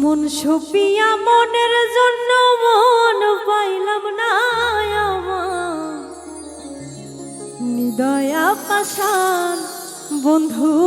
মন সুপিয়া মনের জন্য মন পাইলাম না আমার। নিদয়া পাশান বন্ধুয়া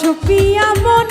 সপিয়া মনের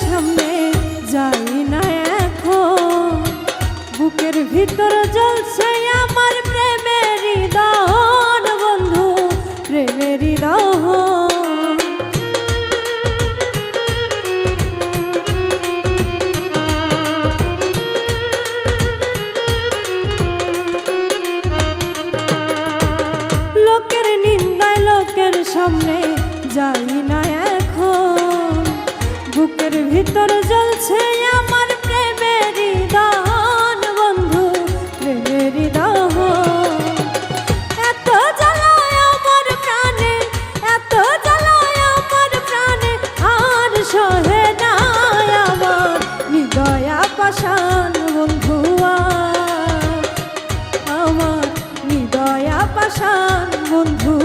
সামনে যাই না এখন। বুকের ভিতর জ্বলছে আমার প্রেমের দহন বন্ধু, প্রেমের দহন লোকের নিন্দায়, লোকের সামনে যাই না ভিতর জ্বলছে আমার প্রেমের দহন বন্ধু, প্রেমের এত এত জ্বালায় আমার হৃদয়া আমার হৃদয়া বন্ধুয়া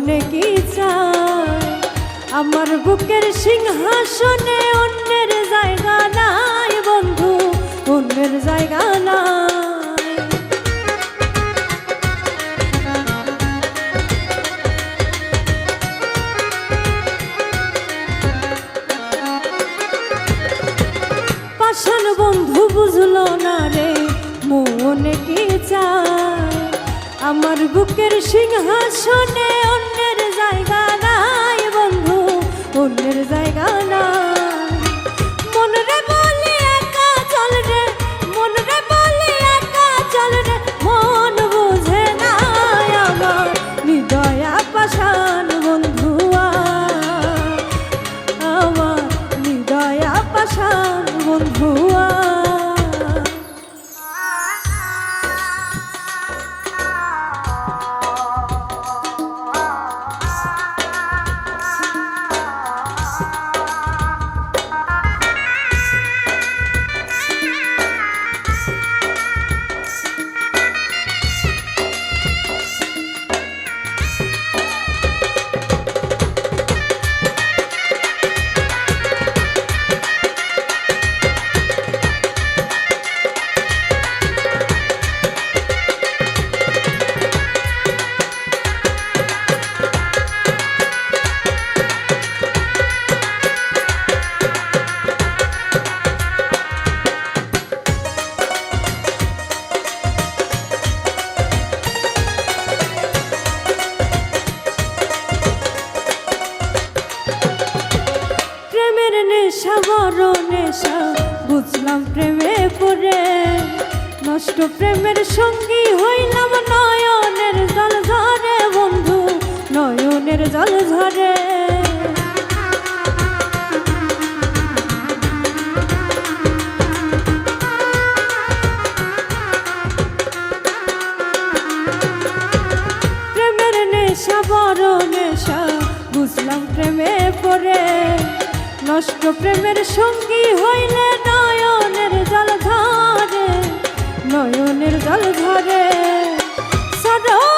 মনে কি চায় আমার বুকের সিংহাসনে অন্যের জায়গা নাই বন্ধু, অন্যের জায়গা নাই। পাশান বন্ধু বুঝলো না রে, মনে কি আমার বুকের সিংহাসনে অন্যের জায়গা নাই বন্ধু, অন্যের জায়গা নাই। মন রে বলি একা চল রে, মন রে বলি একা চল রে, মন বুঝে না আমার, হৃদয়া পাশান নেশা বুঝলাম প্রেমে পড়ে। নষ্ট প্রেমের সঙ্গী হইলাম নয়নের জল ঝরে বন্ধু, নয়নের জল ঝরে নেশা, বড় নেশা, বুঝলাম প্রেমে পড়ে। নষ্ট প্রেমের সঙ্গী হইলে নয়নের জল ধরে নয়নের জল ধরে সদা